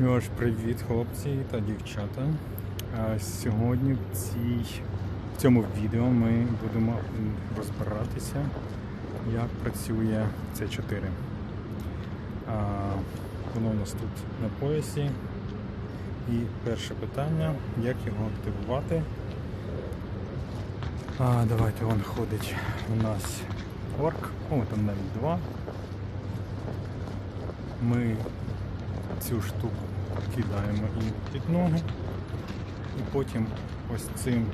Що ж, привіт, хлопці та дівчата. Сьогодні в, цій, в цьому відео ми будемо розбиратися, як працює C4. Воно у нас тут на поясі. І перше питання, як його активувати. А, давайте вон ходить у нас орк. О, там навіть два. Ми цю штуку кидаємо і під ногу. І потім ось цим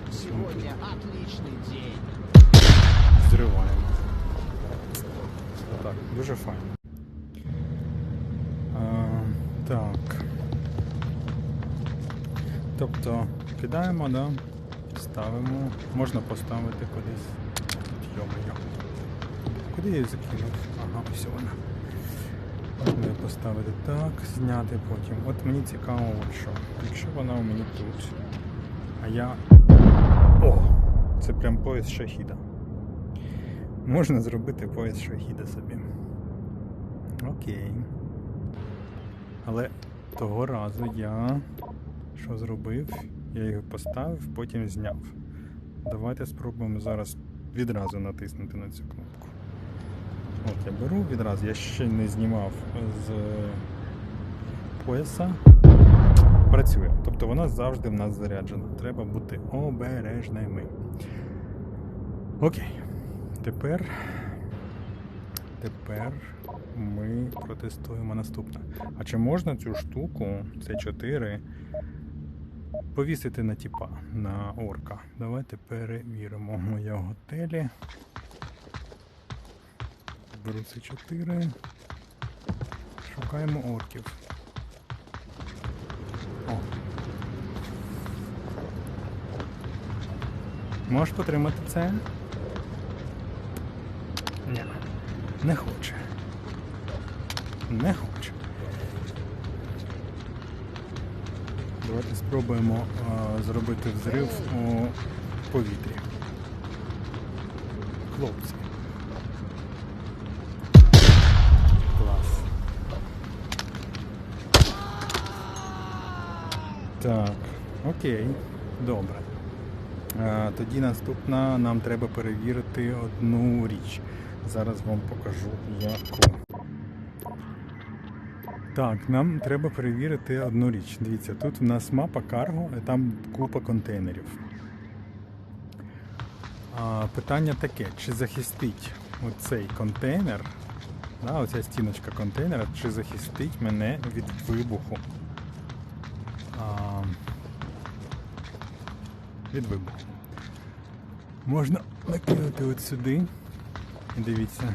зриваємо. Так, дуже файно. А, так. Тобто кидаємо, да? ставимо. Можна поставити кудись. Йо-моє. Куди я її закинув? Ага, ось вона. Поставити так, зняти потім. От мені цікаво, що. Якщо вона у мені тут, а я. О! Це прям пояс шахіда. Можна зробити пояс шахіда собі. Окей. Але того разу я що зробив? Я його поставив, потім зняв. Давайте спробуємо зараз відразу натиснути на цю кнопку. От я беру відразу, я ще не знімав з пояса. Працює. Тобто вона завжди в нас заряджена. Треба бути обережними. Окей. Тепер. Тепер ми протестуємо наступне. А чи можна цю штуку, C4, повісити на тіпа, на орка? Давайте перевіримо. Моя готелі. Беру C4. Шукаємо орків. О. Можеш потримати це? Ні. Не хоче. Не хоче. Давайте спробуємо а, зробити взрив у повітрі. Хлопці. Так, окей, добре. А, тоді наступна нам треба перевірити одну річ. Зараз вам покажу яку. Так, нам треба перевірити одну річ. Дивіться, тут в нас мапа карго, і там купа контейнерів. Питання таке: чи захистить оцей контейнер, оця стіночка контейнера, чи захистить мене від вибуху? А, від вибуху. Можна накинути от сюди. І дивіться,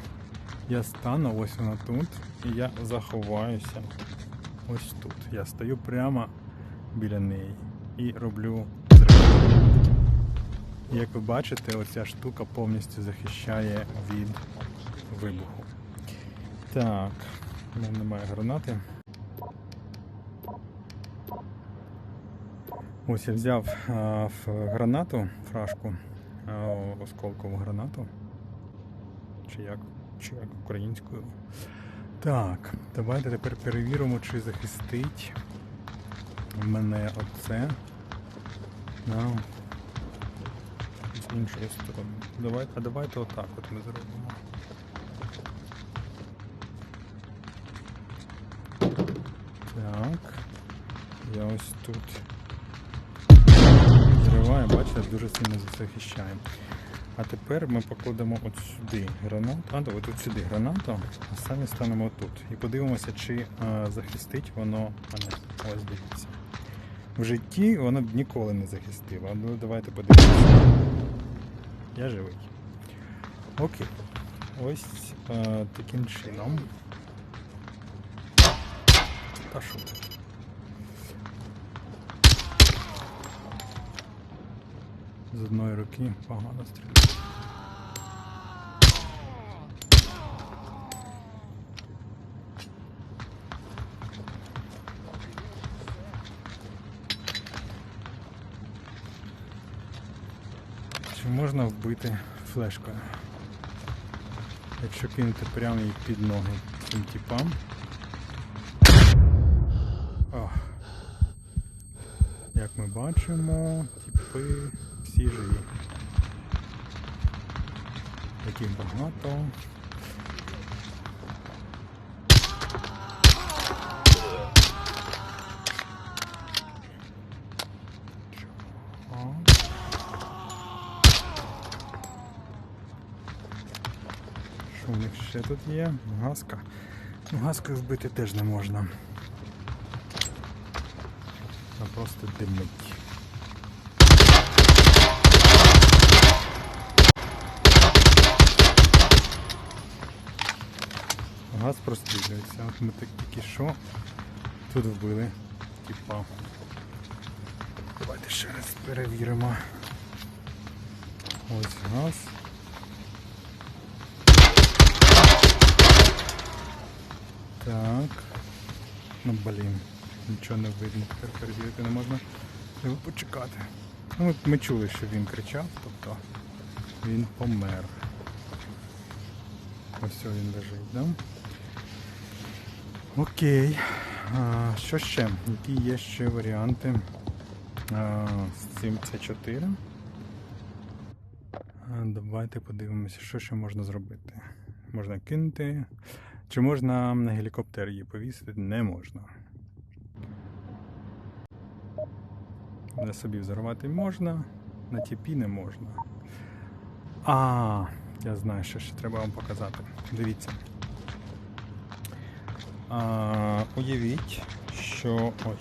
я стану, ось вона тут, і я заховаюся ось тут. Я стою прямо біля неї і роблю зрив. Як ви бачите, оця штука повністю захищає від вибуху. Так, у мене немає гранати. Ось я взяв в гранату, фражку, осколкову гранату. Чи як? Чи як українською? Так, давайте тепер перевіримо, чи захистить мене оце. Да. З іншої сторони. Давайте, а давайте отак от ми зробимо. Так. Я ось тут зриваю, бачите, дуже сильно захищаємо. А тепер ми покладемо от сюди гранату. А, тут сюди гранату, а самі станемо тут. І подивимося, чи а, захистить воно мене. Ось дивіться. В житті воно б ніколи не захистило. Ну давайте подивимося. Я живий. Окей. Ось а, таким чином. Та що ти? З одної руки погано стріляє. Чи можна вбити флешкою? Якщо кинути прямо її під ноги цим типам. Ох. бачимо, типи живі. Таких багато. Що в них ще тут є? Газка. Ну, газкою вбити теж не можна. Вона просто димить. Газ прострілюється. От ми так тільки що тут вбили. Типа. Давайте ще раз перевіримо. Ось газ. Так. Ну блін. Нічого не видно, тепер перевірити не можна. Треба почекати. Ну, ми, ми чули, що він кричав, тобто він помер. Ось він лежить, да? Окей. А, що ще? Які є ще варіанти а, з цим С4? А, давайте подивимося, що ще можна зробити. Можна кинути. Чи можна на гелікоптер її повісити? Не можна. На собі взорвати можна, на тіпі не можна. А, я знаю, що ще треба вам показати. Дивіться. А, уявіть, що. Ой.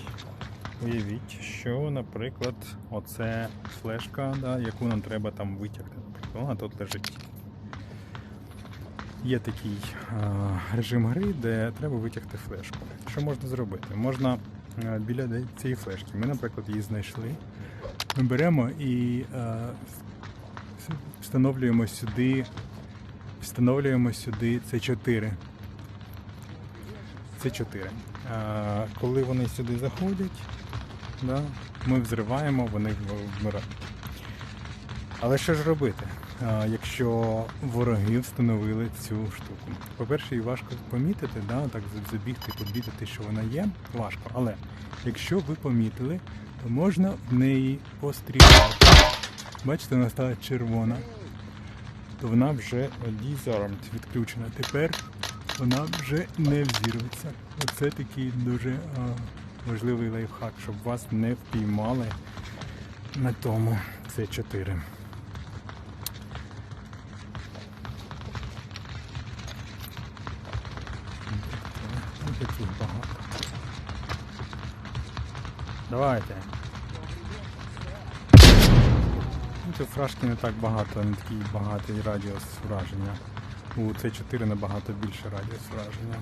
Уявіть, що, наприклад, оце флешка, да, яку нам треба там витягти. Вона тут лежить. Є такий а, режим гри, де треба витягти флешку. Що можна зробити? Можна а, біля цієї флешки. Ми, наприклад, її знайшли. Ми беремо і а, встановлюємо сюди. Встановлюємо сюди C4. C4. Коли вони сюди заходять, да, ми взриваємо, вони вмирають. Але що ж робити, якщо вороги встановили цю штуку? По-перше, її важко помітити, да, так забігти, помітити, що вона є, важко. Але якщо ви помітили, то можна в неї постріляти. Бачите, вона стала червона. То вона вже disarmed, відключена. Тепер вона вже не взірветься. Оце такий дуже а, важливий лайфхак, щоб вас не впіймали на тому. Це 4. Ну, Таких багато. Давайте. Ну, Це фражки не так багато, не такий багатий радіус враження. У С4 набагато більше радіус враження.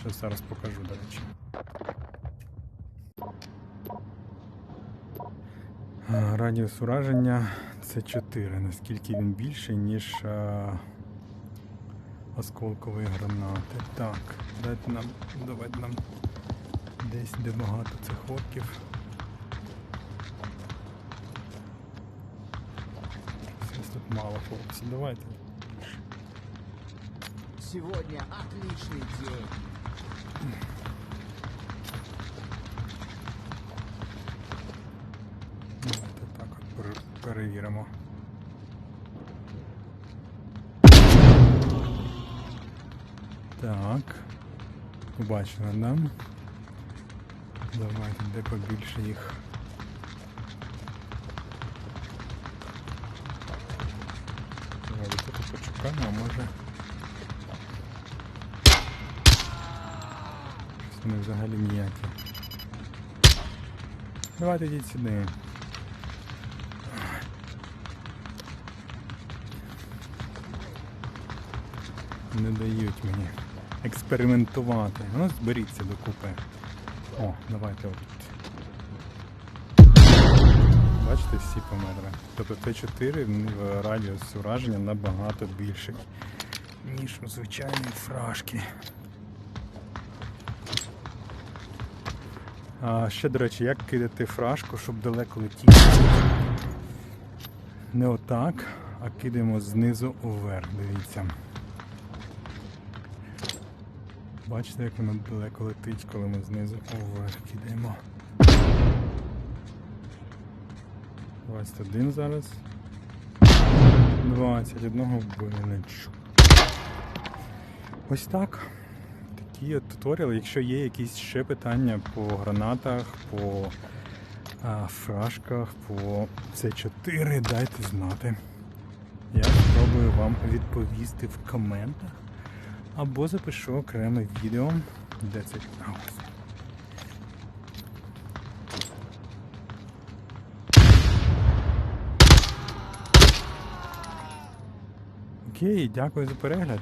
Що зараз покажу, до речі. Радіус ураження С4. Наскільки він більший, ніж а, осколкової гранати. Так, дайте нам, давайте нам десь де багато цих орків. Щось тут мало хлопці. Давайте. Сегодня отличный день. Давайте так от пере- перевіримо. Так. Побачили, да? Давайте, де побільше їх. Давайте почекаємо, а може. Вони взагалі ніякі. Давайте йдіть сюди. Не дають мені експериментувати. Ну, зберіться докупи. О, давайте от. Бачите, всі померли. Тобто Т4 радіус ураження набагато більший, ніж у звичайній фражки. А ще, до речі, як кидати фражку, щоб далеко летіти? Не отак, а кидаємо знизу вверх, дивіться. Бачите, як воно далеко летить, коли ми знизу вверх кидаємо. 21 зараз. 21 вбили. Ось так. Такі от туторіали. Якщо є якісь ще питання по гранатах, по а, фрашках, по С4, дайте знати. Я спробую вам відповісти в коментах. Або запишу окреме відео, де це. Ось. Окей, дякую за перегляд.